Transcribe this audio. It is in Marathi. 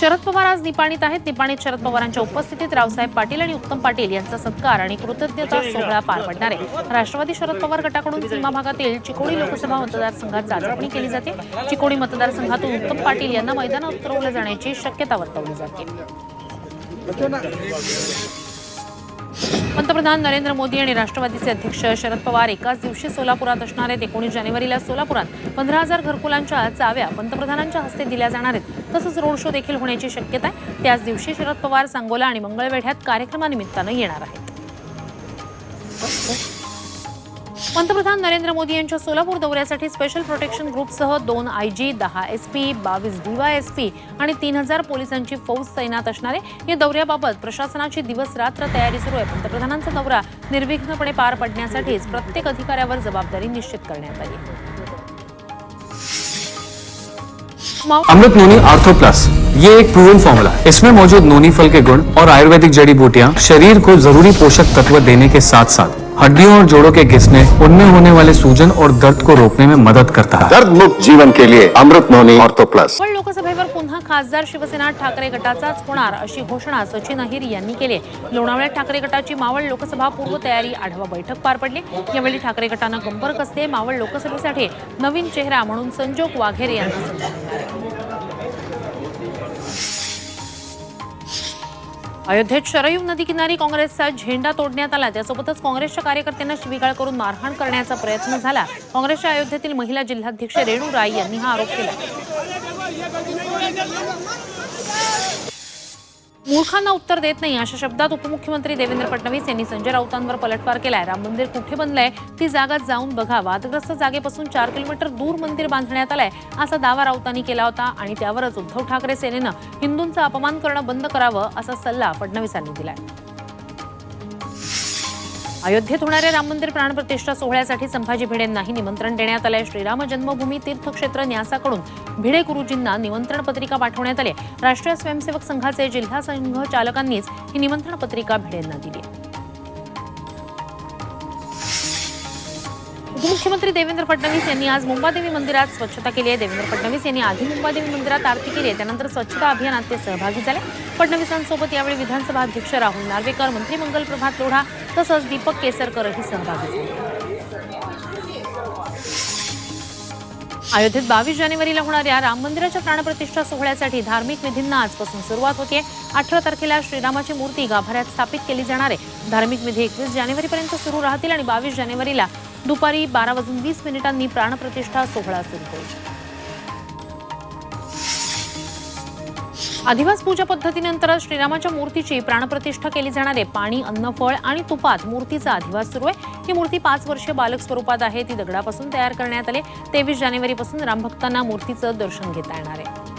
शरद पवार आज निपाणीत आहेत. निपाणीत शरद पवारांच्या उपस्थितीत रावसाहेब पाटील आणि उत्तम पाटील यांचा सत्कार आणि कृतज्ञता सोहळा पार पडणार आहे. राष्ट्रवादी शरद पवार गटाकडून सीमा भागातील चिकोडी लोकसभा मतदारसंघात चाचपणी केली जाते. चिकोडी मतदारसंघातून उत्तम पाटील यांना मैदानात उतरवलं जाण्याची शक्यता वर्तवली जाते. पंतप्रधान नरेंद्र मोदी आणि राष्ट्रवादीचे अध्यक्ष शरद पवार एकाच दिवशी सोलापुरात असणार आहेत. एकोणीस जानेवारीला सोलापुरात पंधरा हजार घरकुलांच्या चाव्या पंतप्रधानांच्या हस्ते दिल्या जाणार आहेत. तसंच रोड शो देखील होण्याची शक्यता आहे. त्याच दिवशी शरद पवार सांगोला आणि मंगळवेढ्यात कार्यक्रमानिमित्तानं येणार आहेत. पंतप्रधान नरेंद्र मोदी यांच्या सोलापूर दौऱ्यासाठी स्पेशल प्रोटेक्शन ग्रुपसह दोन आय जी दहा एस पी बावीस डीवायएसपी आणि तीन हजार पोलिसांची फौज तैनात असणारे या दौऱ्याबाबत प्रशासनाची दिवस रात्र तयारी सुरू आहे. पंतप्रधानांचा दौरा निर्विघ्नपणे पार पडण्यासाठीच प्रत्येक अधिकाऱ्यावर जबाबदारी निश्चित करण्यात आली. Amrit noni ortho plus. ये एक प्रूवन फॉर्मूला है। इसमें मौजूद नोनी फल के गुण और आयुर्वेदिक जड़ी बूटियाँ शरीर को जरूरी पोषक तत्व देने के साथ साथ हड्डियों और जोड़ों के घिसने उनमें होने वाले सूजन और दर्द को रोकने में मदद करता है। दर्द मुक्त जीवन के लिए अमृत नोनी ऑर्थो प्लस। पण लोकसभेवर पुन्हा खासदार शिवसेना ठाकरे गटाचाच होणार अशी घोषणा सचिन अहिर यांनी केली आहे. लोणावळ्यात ठाकरे गटाची मावळ लोकसभा पूर्व तयारी आढावा बैठक पार पडली. यावेळी ठाकरे गटानं कंबर कसले मावळ लोकसभेसाठी नवीन चेहरा म्हणून संजोग वाघेरे यांना अयोध्येत शरयू नदी किनारी काँग्रेसचा झेंडा तोडण्यात आला. त्यासोबतच काँग्रेसच्या कार्यकर्त्यांना शिवीगाळ करून मारहाण करण्याचा प्रयत्न झाला. काँग्रेसच्या अयोध्येतील महिला जिल्हाध्यक्ष रेणू राय यांनी हा आरोप केला. मूर्खांना उत्तर देत नाही अशा शब्दात उपमुख्यमंत्री देवेंद्र फडणवीस यांनी संजय राऊतांवर पलटवार केलाय. राम मंदिर कुठे बनलंय? ती जागा जाऊन बघा. वादग्रस्त जागेपासून चार किलोमीटर दूर मंदिर बांधण्यात आलंय असा दावा राऊतांनी केला होता आणि त्यावरच उद्धव ठाकरे सेनेनं हिंदूंचा अपमान करणं बंद करावं असा सल्ला फडणवीसांनी दिलाय. अयोध्येत होणाऱ्या राम मंदिर प्राणप्रतिष्ठा सोहळ्यासाठी संभाजी भिडेंनाही निमंत्रण देण्यात आलंय. श्रीराम जन्मभूमी तीर्थक्षेत्र न्यासाकडून भिडे गुरुजींना निमंत्रण पत्रिका पाठवण्यात आली राष्ट्रीय स्वयंसेवक संघाचे जिल्हा संघ चालकांनीच ही निमंत्रण पत्रिका भिडेंना दिली उपमुख्यमंत्री देवेंद्र फडणवीस यांनी आज मुंबादेवी मंदिरात स्वच्छता केली आहे. देवेंद्र फडणवीस यांनी आधी मुंबादेवी मंदिरात आरती केली आहे. त्यानंतर स्वच्छता अभियानात ते सहभागी झाले. फडणवीसांसोबत यावेळी विधानसभा अध्यक्ष राहुल नार्वेकर मंत्री मंगल प्रभात लोढा तसंच दीपक केसरकरही सहभागी झाले. अयोध्येत बावीस जानेवारीला होणाऱ्या राम मंदिराच्या प्राणप्रतिष्ठा सोहळ्यासाठी धार्मिक विधींना आजपासून सुरुवात होते. अठरा तारखेला श्रीरामाची मूर्ती गाभाऱ्यात स्थापित केली जाणार आहे. धार्मिक विधी एकवीस जानेवारीपर्यंत सुरू राहतील आणि बावीस जानेवारीला दुपारी बारा वाजून वीस मिनिटांनी प्राणप्रतिष्ठा सोहळा सुरू होईल. अधिवास पूजा पद्धतीनंतर श्रीरामाच्या मूर्तीची प्राणप्रतिष्ठा केली जाणार आहे पाणी अन्न फळ आणि तुपात मूर्तीचा अधिवास सुरू आहे. ही मूर्ती पाच वर्षीय बालक स्वरूपात आहे. ती दगडापासून तयार करण्यात आली. तेवीस जानेवारीपासून रामभक्तांना मूर्तीचं दर्शन घेता येणार आहे.